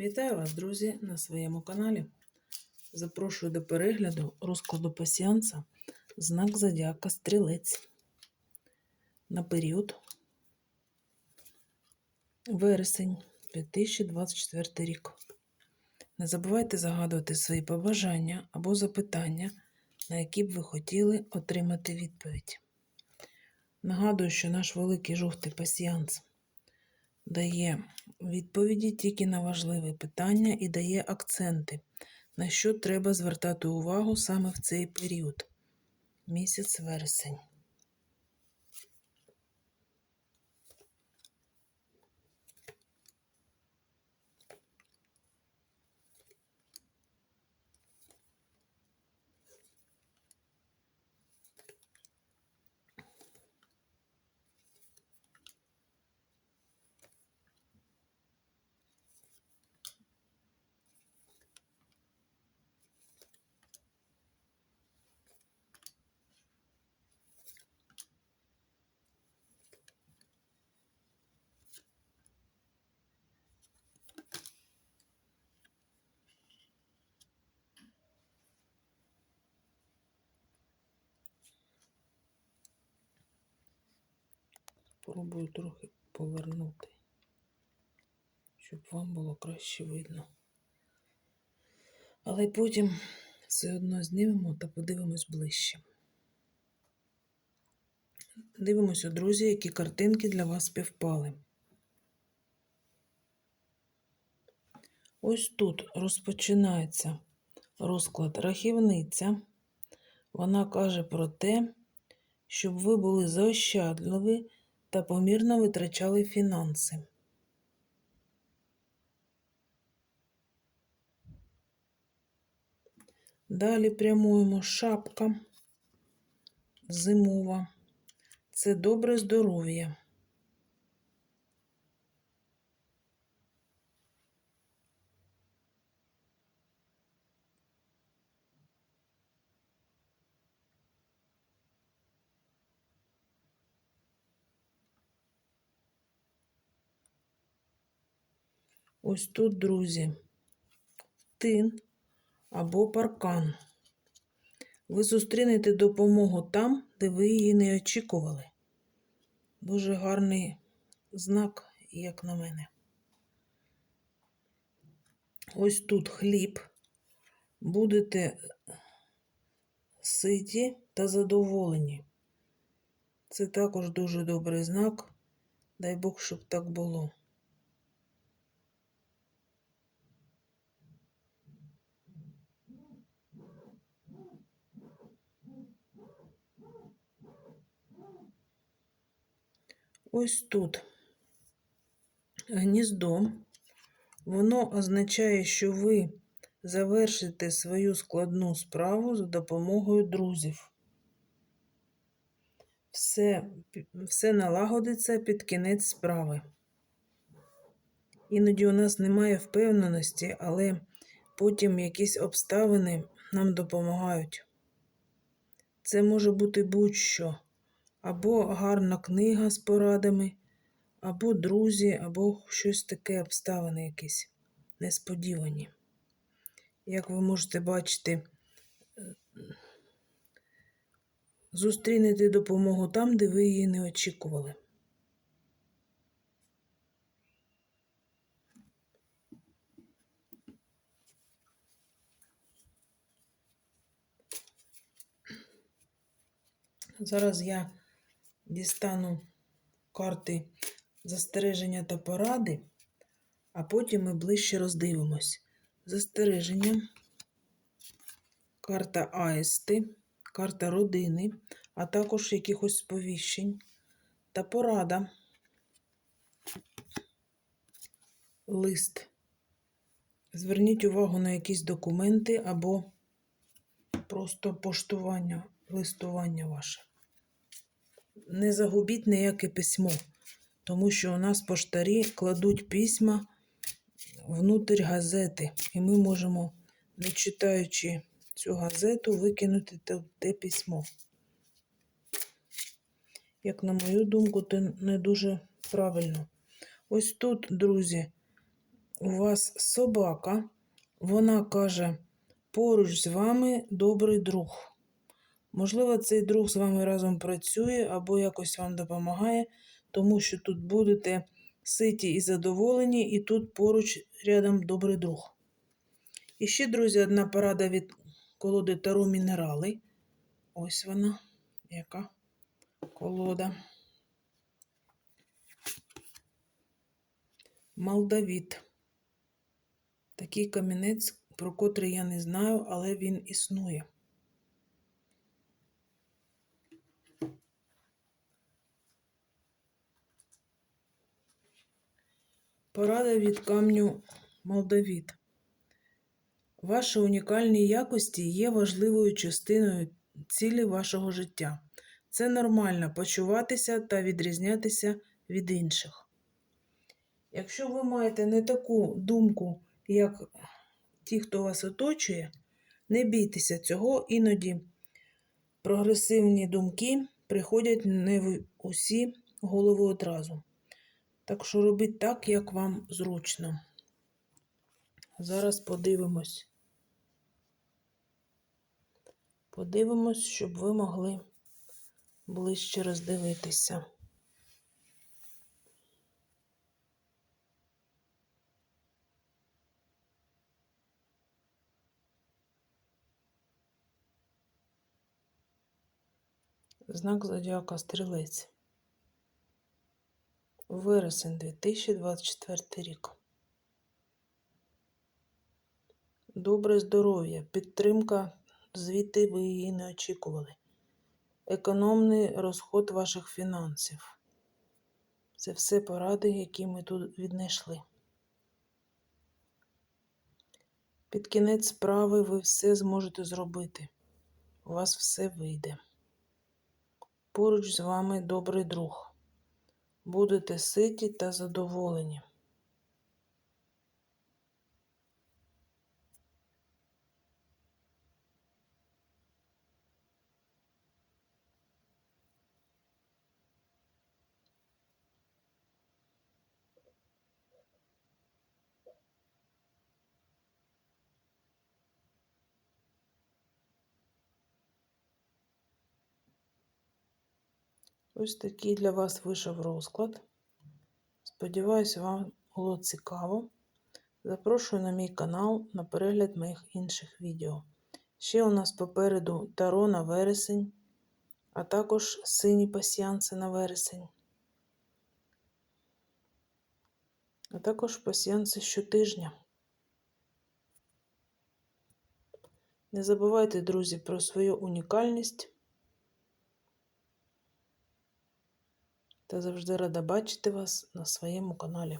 Вітаю вас, друзі, на своєму каналі. Запрошую до перегляду розкладу пасіанса знак Зодіака Стрілець на період вересень 2024 рік. Не забувайте загадувати свої побажання або запитання, на які б ви хотіли отримати відповідь. Нагадую, що наш великий жовтий пасіанс дає відповіді тільки на важливі питання і дає акценти, на що треба звертати увагу саме в цей період місяць вересень. Пробую трохи повернути, щоб вам було краще видно. Але потім все одно знімемо та подивимось ближче. Дивимося, друзі, які картинки для вас співпали. Ось тут розпочинається розклад рахівниця. Вона каже про те, щоб ви були заощадливі та помірно витрачали фінанси. Далі прямуємо шапка зимова. Це добре здоров'я. Ось тут, друзі, тин або паркан. Ви зустрінете допомогу там, де ви її не очікували. Дуже гарний знак, як на мене. Ось тут хліб. Будете ситі та задоволені. Це також дуже добрий знак. Дай Бог, щоб так було. Ось тут гніздо. Воно означає, що ви завершите свою складну справу за допомогою друзів. Все, все налагодиться під кінець справи. Іноді у нас немає впевненості, але потім якісь обставини нам допомагають. Це може бути будь-що або гарна книга з порадами, або друзі, або щось таке обставини якісь несподівані. Як ви можете бачити, зустрінете допомогу там, де ви її не очікували. Зараз я дістану карти застереження та поради, а потім ми ближче роздивимось. Застереження, карта Аїсти, карта родини, а також якихось сповіщень та порада. Лист. Зверніть увагу на якісь документи або просто поштування, листування ваше не загубіть ніяке письмо, тому що у нас поштарі кладуть письма внутрь газети, і ми можемо, не читаючи цю газету, викинути те, те письмо. Як на мою думку, це не дуже правильно. Ось тут, друзі, у вас собака, вона каже, поруч з вами добрий друг. Можливо, цей друг з вами разом працює або якось вам допомагає, тому що тут будете ситі і задоволені, і тут поруч рядом добрий друг. І ще, друзі, одна порада від колоди Таро Мінерали. Ось вона, яка колода. Молдавіт. Такий камінець, про котрий я не знаю, але він існує. Порада від камню Молдавіт. Ваші унікальні якості є важливою частиною цілі вашого життя. Це нормально почуватися та відрізнятися від інших. Якщо ви маєте не таку думку, як ті, хто вас оточує, не бійтеся цього, іноді прогресивні думки приходять не в усі голови одразу. Так що робіть так, як вам зручно. Зараз подивимось. Подивимось, щоб ви могли ближче роздивитися. Знак зодіака Стрілець. Вересень 2024 рік. Добре здоров'я, підтримка, звідти ви її не очікували. Економний розход ваших фінансів. Це все поради, які ми тут віднайшли. Під кінець справи ви все зможете зробити. У вас все вийде. Поруч з вами добрий друг. Будете ситі та задоволені. Ось такий для вас вийшов розклад. Сподіваюся, вам було цікаво. Запрошую на мій канал на перегляд моїх інших відео. Ще у нас попереду таро на вересень, а також сині пасіянси на вересень. А також пасіянси щотижня. Не забувайте, друзі, про свою унікальність. Та завжди рада бачити вас на своєму каналі.